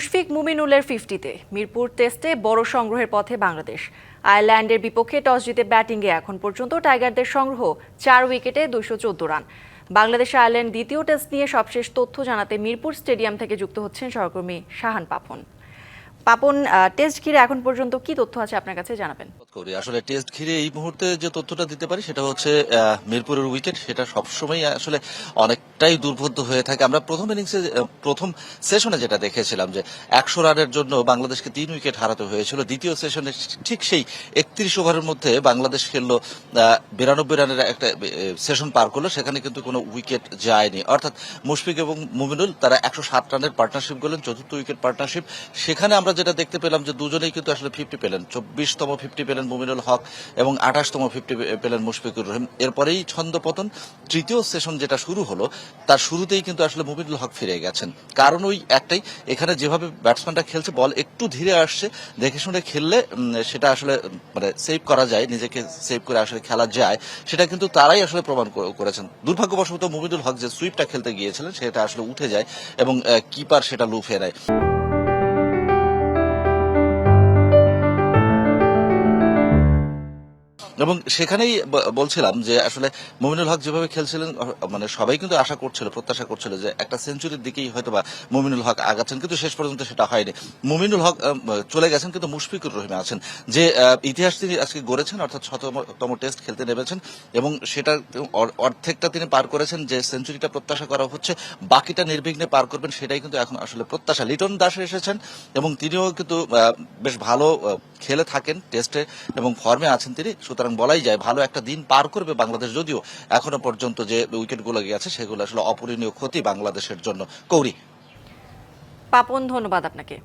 মুশফিক মুমিনুলের ফিফটিতে মিরপুর টেস্টে বড় সংগ্রহের পথে বাংলাদেশ। আয়ারল্যান্ডের বিপক্ষে টস জিতে ব্যাটিংয়ে এখন পর্যন্ত টাইগারদের সংগ্রহ চার উইকেটে দুশো চোদ্দ রান। বাংলাদেশ আয়ারল্যান্ড দ্বিতীয় টেস্ট নিয়ে সবশেষ তথ্য জানাতে মিরপুর স্টেডিয়াম থেকে যুক্ত হচ্ছেন সহকর্মী শাহান পাপন। পাপন টেস্ট ঘিরে এখন পর্যন্ত কি তথ্য আছে আপনার কাছে জানাবেন? করি। আসলে টেস্ট ঘিরে এই মুহূর্তে যে তথ্যটা দিতে পারি সেটা হচ্ছে মিরপুরের উইকেট সেটা সবসময় আসলে অনেকটাই দুর্বোধ্য হয়ে থাকে। আমরা প্রথম ইনিংসে প্রথম সেশনে যেটা দেখেছিলাম যে একশো রানের জন্য বাংলাদেশকে তিন উইকেট হারাতে হয়েছিল। দ্বিতীয় সেশনে ঠিক সেই একত্রিশ ওভারের মধ্যে বাংলাদেশ খেললো বিরানব্বই রানের একটা সেশন পার করল। সেখানে কিন্তু কোনো উইকেট যায়নি। অর্থাৎ মুশফিক এবং মুমিনুল, তারা একশো সাত রানের পার্টনারশিপ করলেন চতুর্থ উইকেট পার্টনারশিপ সেখানে আমরা যেটা দেখতে পেলাম যে দুজনেই কিন্তু আসলে ফিফটি পেলেন। চব্বিশতম ফিফটি পেলেন মুমিনুল হক এবং আঠাশতম ফিফটি পেলেন মুশফিকুর রহিম। এরপরেই ছন্দপতন তৃতীয় সেশন যেটা শুরু হলো, তার শুরুতেই কিন্তু আসলে মুমিনুল হক ফিরে গেছেন। কারণ ওই একটাই, এখানে যেভাবে ব্যাটসম্যানটা খেলছে, বল একটু ধীরে আসছে, দেখে শুনে খেললে সেটা আসলে মানে সেভ করা যায়, নিজেকে সেভ করে আসলে খেলা যায়, সেটা কিন্তু তারাই আসলে প্রমাণ করেছেন। দুর্ভাগ্যবশত মুমিনুল হক যে সুইপটা খেলতে গিয়েছিলেন, সেটা আসলে উঠে যায় এবং কিপার সেটা লুফে নেয়। এবং সেখানেই বলছিলাম যে আসলে মুমিনুল হক যেভাবে খেলছিলেন মানে সবাই কিন্তু আশা করছিল, প্রত্যাশা করছিল যে একটা সেঞ্চুরির দিকেই হয়তো বা মুমিনুল হক আগাচ্ছেন, কিন্তু শেষ পর্যন্ত সেটা হয়নি। মুমিনুল হক চলে গেছেন কিন্তু মুশফিকুর রহিম আছেন, যে ইতিহাস তিনি আজকে গড়েছেন, অর্থাৎ শততম টেস্ট খেলতে নেমেছেন এবং সেটা অর্ধেকটা তিনি পার করেছেন যে সেঞ্চুরিটা প্রত্যাশা করা হচ্ছে, বাকিটা নির্বিঘ্নে পার করবেন সেটাই কিন্তু এখন আসলে প্রত্যাশা। লিটন দাস এসেছেন এবং তিনিও কিন্তু বেশ ভালো খেলে থাকেন, টেস্টে এবং ফর্মে আছেন তিনি। সুতরাং বলাই যায় ভালো একটা দিন পার করবে বাংলাদেশ। যদিও এখনও পর্যন্ত যে উইকেটগুলো গিয়েছে সেগুলো আসলে অপূরণীয় ক্ষতি বাংলাদেশের জন্য। কৌরি। পাপন, ধন্যবাদ আপনাকে।